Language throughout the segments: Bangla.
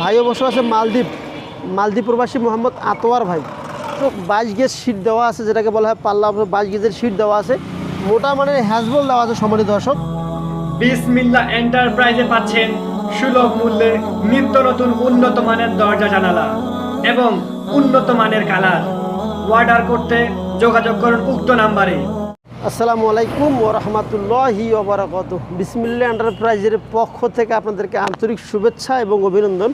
ভাই অবশ্য আছে মালদ্বীপ মালদ্বীপ প্রবাসী মোহাম্মদ আতোয়ার ভাই। তো বাইশ গেজ সিট দেওয়া আছে, যেটাকে বলা হয় পাল্লা বাইশ গেজের সিট দেওয়া আছে। মোটা মানে হ্যাজবল দেওয়া আছে সম্মানিত দর্শক। বিসমিল্লা এন্টারপ্রাইজে পাচ্ছেন সুলভ মূল্যে নিত্য নতুন উন্নত মানের দরজা জানালা এবং উন্নত মানের কালার। অর্ডার করতে যোগাযোগ করুন উক্ত নাম্বারে। আসসালামু আলাইকুম ও রহমতুল্লাহি ওবরাকত বিসমিল্লা এন্টারপ্রাইজের পক্ষ থেকে আপনাদেরকে আন্তরিক শুভেচ্ছা এবং অভিনন্দন।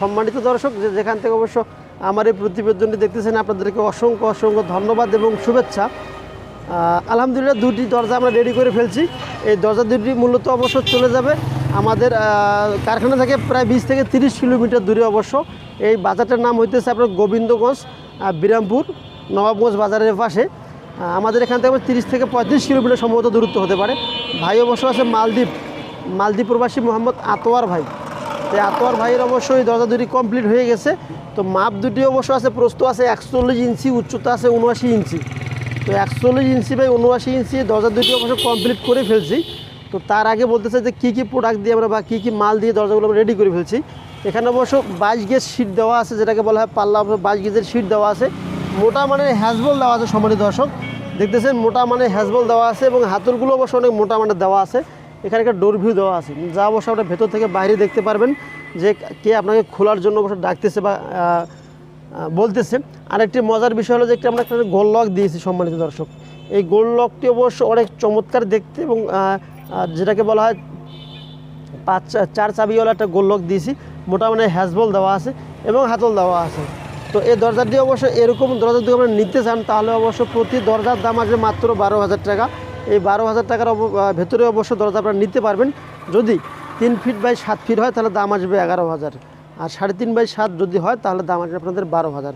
সম্মানিত দর্শক, যে যেখান থেকে অবশ্য আমার এই প্রতিবেদনটি দেখতেছেন, আপনাদেরকে অসংখ্য অসংখ্য ধন্যবাদ এবং শুভেচ্ছা। আলহামদুলিল্লাহ দুটি দরজা আমরা রেডি করে ফেলছি। এই দরজা দুটি মূলত অবশ্য চলে যাবে আমাদের কারখানা থেকে প্রায় বিশ থেকে তিরিশ কিলোমিটার দূরে অবশ্য। এই বাজারটার নাম হইতেছে আপনার গোবিন্দগঞ্জ বিরামপুর, নবাবগঞ্জ বাজারের পাশে। আমাদের এখান থেকে তিরিশ থেকে পঁয়ত্রিশ কিলোমিটার সম্ভবত দূরত্ব হতে পারে। ভাই অবশ্য আছে মালদ্বীপ মালদ্বীপ প্রবাসী মোহাম্মদ আতোয়ার ভাই। তো আতোয়ার ভাইয়ের অবশ্যই দরজা দুটি কমপ্লিট হয়ে গেছে। তো মাপ দুটি অবশ্য আছে প্রস্ত আছে একচল্লিশ ইঞ্চি, উচ্চতা আছে উনআশি ইঞ্চি। তো একচল্লিশ ইঞ্চি বাই উনআশি ইঞ্চি দরজা দুটি অবশ্য কমপ্লিট করে ফেলছি। তো তার আগে বলতে চাই যে কী কী প্রোডাক্ট দিয়ে আমরা বা কী কী মাল দিয়ে দরজাগুলো আমরা রেডি করে ফেলছি। এখানে অবশ্য বাইশ গেজ শিট দেওয়া আছে, যেটাকে বলা হয় পাল্লা বাইশ গেজের শিট দেওয়া আছে। মোটা মানে হ্যাজবল দেওয়া আছে সম্মানিত দর্শক। দেখতেছেন, মোটা মানে হ্যাজবল দেওয়া আছে এবং হাতলগুলো অবশ্য অনেক মোটা মানে দেওয়া আছে। এখানে একটা ডোর ভিউ দেওয়া আছে। যা অবশ্য আপনার ভেতর থেকে বাইরে দেখতে পারবেন যে কে আপনাকে খোলার জন্য অবশ্য ডাকতেছে বা বলতেছে। আরেকটি মজার বিষয় হলো যে একটি আমরা একটা গোল লক দিয়েছি সম্মানিত দর্শক। এই গোল লকটি অবশ্য অনেক চমৎকার দেখতে এবং যেটাকে বলা হয় পাঁচ, চার চাবিওয়ালা একটা গোল লক দিয়েছি। মোটামুটি হ্যাজবল দেওয়া আছে এবং হাতল দেওয়া আছে। তো এই দরজা দিয়ে অবশ্য এরকম দরজা যদি আমরা নিতে চান, তাহলে অবশ্য প্রতি দরজার দাম আসবে মাত্র বারো হাজার টাকা। এই বারো হাজার টাকার ভেতরে অবশ্য দরজা আপনারা নিতে পারবেন। যদি তিন ফিট বাই সাত ফিট হয়, তাহলে দাম আসবে এগারো হাজার। আর সাড়ে তিন বাই সাত যদি হয়, তাহলে দাম আসবে আপনাদের বারো হাজার।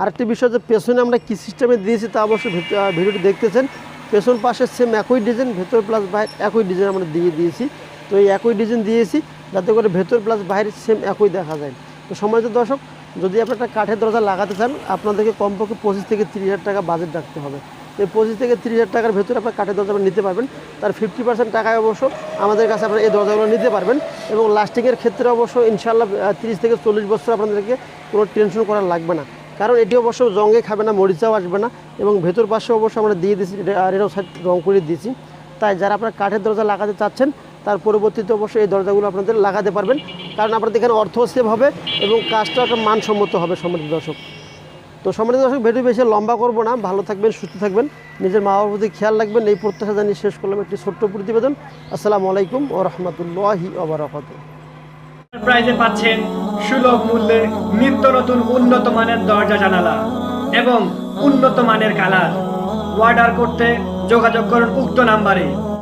আরেকটি বিষয় যে পেছনে আমরা কী সিস্টেমে দিয়েছি তা অবশ্যই ভিডিওটি দেখতেছেন। পেছন পাশে সেম একই ডিজাইন ভেতর প্লাস বাইরে একই ডিজাইন আমরা দিয়ে দিয়েছি। তো এই একই ডিজাইন দিয়েছি, যাতে করে ভেতর প্লাস বাইরে সেম একই দেখা যায়। তো সম্মানিত দর্শক যদি আপনি একটা কাঠের দরজা লাগাতে চান, আপনাদেরকে কমপক্ষে পঁচিশ থেকে তিরিশ হাজার টাকা বাজেট রাখতে হবে। এই পঁচিশ থেকে তিরিশ হাজার টাকার ভেতরে আপনার কাঠের দরজা নিতে পারবেন। তার ফিফটি পার্সেন্ট টাকায় অবশ্য আমাদের কাছে আপনারা এই দরজাগুলো নিতে পারবেন এবং লাস্টিংয়ের ক্ষেত্রে অবশ্য ইনশাল্লাহ তিরিশ থেকে চল্লিশ বছর আপনাদেরকে কোনো টেনশন করা লাগবে না। কারণ এটি অবশ্য জঙ্গে খাবে না, মরিচাও আসবে না এবং ভেতর পাশে অবশ্য আমরা দিয়ে দিয়েছি রেডো সাইড রং করে দিয়েছি। তাই যারা আপনার কাঠের দরজা লাগাতে চাচ্ছেন তার পরবর্তীতে অবশ্যই এই দরজাগুলো আপনাদের লাগাতে পারবেন। কারণ আপনাদের এখানে অর্থ সেভ হবে এবং কাজটা মানসম্মত হবে সম্মানিত দর্শক। তো সম্মানিত দর্শক ভিডিও বেশি লম্বা করব না। ভালো থাকবেন, সুস্থ থাকবেন। নিজের মা বাবার প্রতি খেয়াল রাখবেন। এই প্রত্যাশা জানিয়ে শেষ করলাম একটি ছোট্ট প্রতিবেদন। আসসালামু আলাইকুম ও রহমতুল্লাহি ওবরাকাত প্রাইজে পাচ্ছেন সুলভ মূল্যে নিত্য নতুন উন্নত মানের দরজা জানালা এবং উন্নত মানের কালার। অর্ডার করতে যোগাযোগ করুন উক্ত নাম্বারে।